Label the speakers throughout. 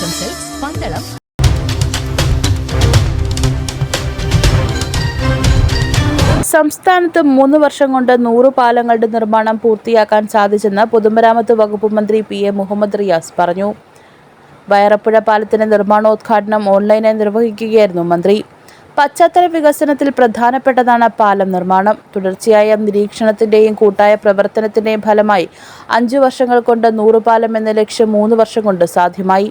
Speaker 1: Silks Pandalam
Speaker 2: സംസ്ഥാനത്ത് മൂന്ന് വർഷം കൊണ്ട് നൂറ് പാലങ്ങളുടെ നിർമ്മാണം പൂർത്തിയാക്കാൻ സാധിച്ചെന്ന് പൊതുമരാമത്ത് വകുപ്പ് മന്ത്രി പി എ മുഹമ്മദ് റിയാസ് പറഞ്ഞു. വയറപ്പുഴ പാലത്തിന്റെ നിർമ്മാണോദ്ഘാടനം ഓൺലൈനായി നിർവഹിക്കുകയായിരുന്നു മന്ത്രി. പശ്ചാത്തല വികസനത്തിൽ പ്രധാനപ്പെട്ടതാണ് പാലം നിർമ്മാണം. തുടർച്ചയായ നിരീക്ഷണത്തിന്റെയും കൂട്ടായ പ്രവർത്തനത്തിന്റെയും ഫലമായി അഞ്ചു വർഷങ്ങൾ കൊണ്ട് നൂറ് പാലം എന്ന ലക്ഷ്യം മൂന്ന് വർഷം കൊണ്ട് സാധ്യമായി.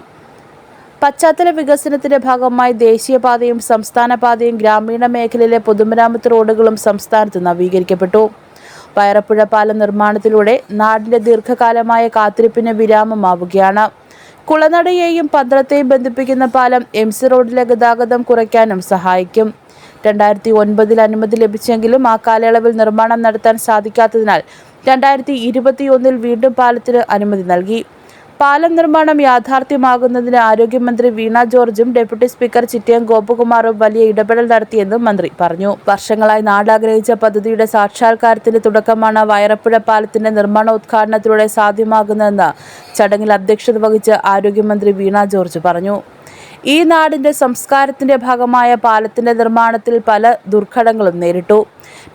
Speaker 2: പശ്ചാത്തല വികസനത്തിന്റെ ഭാഗമായി ദേശീയപാതയും സംസ്ഥാന പാതയും ഗ്രാമീണ മേഖലയിലെ പൊതുമരാമത്ത് റോഡുകളും സംസ്ഥാനത്ത് നവീകരിക്കപ്പെട്ടു. പയറപ്പുഴ പാലം നിർമ്മാണത്തിലൂടെ നാടിന്റെ ദീർഘകാലമായ കാത്തിരിപ്പിന് വിരാമമാവുകയാണ്. കുളനടയെയും പന്ത്രത്തെയും ബന്ധിപ്പിക്കുന്ന പാലം എം സി റോഡിലെ ഗതാഗതം കുറയ്ക്കാനും സഹായിക്കും. രണ്ടായിരത്തി ഒൻപതിൽ അനുമതി ലഭിച്ചെങ്കിലും ആ കാലയളവിൽ നിർമ്മാണം നടത്താൻ സാധിക്കാത്തതിനാൽ രണ്ടായിരത്തി ഇരുപത്തിയൊന്നിൽ വീണ്ടും പാലത്തിന് അനുമതി നൽകി. പാലം നിർമ്മാണം യാഥാർത്ഥ്യമാകുന്നതിന് ആരോഗ്യമന്ത്രി വീണ ജോർജും ഡെപ്യൂട്ടി സ്പീക്കർ ചിറ്റിയം ഗോപകുമാറും വലിയ ഇടപെടൽ നടത്തിയെന്നും മന്ത്രി പറഞ്ഞു. വർഷങ്ങളായി നാടാഗ്രഹിച്ച പദ്ധതിയുടെ സാക്ഷാത്കാരത്തിന്റെ തുടക്കമാണ് വയറപ്പുഴ പാലത്തിന്റെ നിർമ്മാണ നിർമ്മാണോദ്ഘാടനത്തിലൂടെ സാധ്യമാകുന്നതെന്ന് ചടങ്ങിൽ അധ്യക്ഷത വഹിച്ച് ആരോഗ്യമന്ത്രി വീണ ജോർജ് പറഞ്ഞു. ഈ നാടിന്റെ സംസ്കാരത്തിന്റെ ഭാഗമായ പാലത്തിന്റെ നിർമ്മാണത്തിൽ പല ദുർഘടങ്ങളും നേരിട്ടു.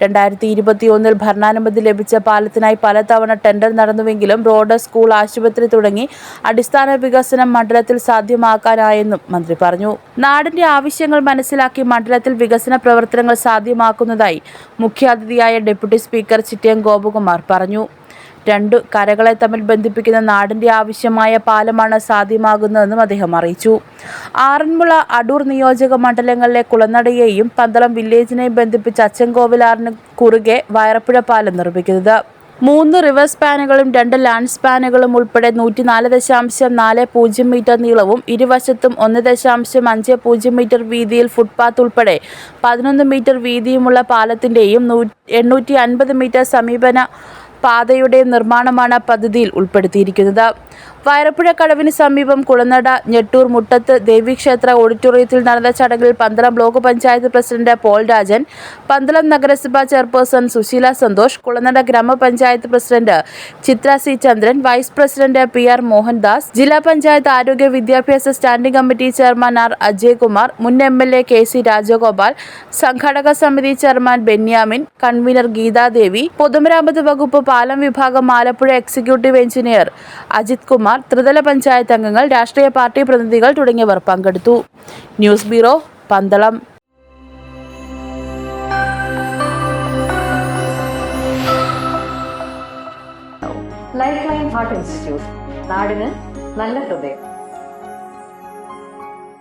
Speaker 2: രണ്ടായിരത്തി ഇരുപത്തി ഒന്നിൽ ഭരണാനുമതി ലഭിച്ച പാലത്തിനായി പലതവണ ടെൻഡർ നടന്നുവെങ്കിലും റോഡ് സ്കൂൾ ആശുപത്രി തുടങ്ങി അടിസ്ഥാന വികസനം മണ്ഡലത്തിൽ സാധ്യമാക്കാനായെന്നും മന്ത്രി പറഞ്ഞു. നാടിന്റെ ആവശ്യങ്ങൾ മനസ്സിലാക്കി മണ്ഡലത്തിൽ വികസന പ്രവർത്തനങ്ങൾ സാധ്യമാക്കുന്നതായി മുഖ്യാതിഥിയായ ഡെപ്യൂട്ടി സ്പീക്കർ ചിറ്റയം ഗോപകുമാർ പറഞ്ഞു. രണ്ടു കരകളെ തമ്മിൽ ബന്ധിപ്പിക്കുന്ന നാടിന്റെ ആവശ്യമായ പാലമാണ് സാധ്യമാകുന്നതെന്നും അദ്ദേഹം അറിയിച്ചു. ആറന്മുള അടൂർ നിയോജക മണ്ഡലങ്ങളിലെ കുളനടയെയും പന്തളം വില്ലേജിനെയും ബന്ധിപ്പിച്ച് അച്ചൻകോവിലാറിന് കുറുകെ വയറപ്പുഴ പാലം നിർമ്മിക്കുന്നത്. മൂന്ന് റിവേഴ്സ് സ്പാനുകളും രണ്ട് ലാൻഡ് സ്പാനുകളും ഉൾപ്പെടെ നൂറ്റി നാല് ദശാംശം നാല് പൂജ്യം മീറ്റർ നീളവും ഇരുവശത്തും ഒന്ന് ദശാംശം അഞ്ച് പൂജ്യം മീറ്റർ വീതിയിൽ ഫുട്പാത്ത് ഉൾപ്പെടെ പതിനൊന്ന് മീറ്റർ വീതിയുമുള്ള പാലത്തിന്റെയും എണ്ണൂറ്റി അൻപത് മീറ്റർ സമീപന പാതയുടെ നിർമ്മാണമാണ് പദ്ധതിയിൽ ഉൾപ്പെടുത്തിയിരിക്കുന്നത്. വയറപ്പുഴ കടവിന് സമീപം കുളനട ഞെട്ടൂർ മുട്ടത്ത് ദേവീക്ഷേത്ര ഓഡിറ്റോറിയത്തിൽ നടന്ന ചടങ്ങിൽ Pandalam block panchayat president Paul Rajan Pandalam നഗരസഭാ ചെയർപേഴ്സൺ സുശീല സന്തോഷ് കുളനട ഗ്രാമപഞ്ചായത്ത് president Chithra C Chandran vice president P R Mohandas ജില്ലാ പഞ്ചായത്ത് ആരോഗ്യ വിദ്യാഭ്യാസ standing committee chairman R Ajaykumar മുൻ M L A K C Rajagopal സംഘാടക സമിതി ചെയർമാൻ ബെന്യാമിൻ കൺവീനർ ഗീതാദേവി പൊതുമരാമത്ത് വകുപ്പ് പാലം വിഭാഗം ആലപ്പുഴ എക്സിക്യൂട്ടീവ് എഞ്ചിനീയർ അജിത് കുമാർ ത്രിതല പഞ്ചായത്ത് അംഗങ്ങൾ രാഷ്ട്രീയ പാർട്ടി പ്രതിനിധികൾ തുടങ്ങിയവർ പങ്കെടുത്തു. News bureau Pandalam.
Speaker 3: Life line heart institute നാടിന് നല്ല ഹൃദയം.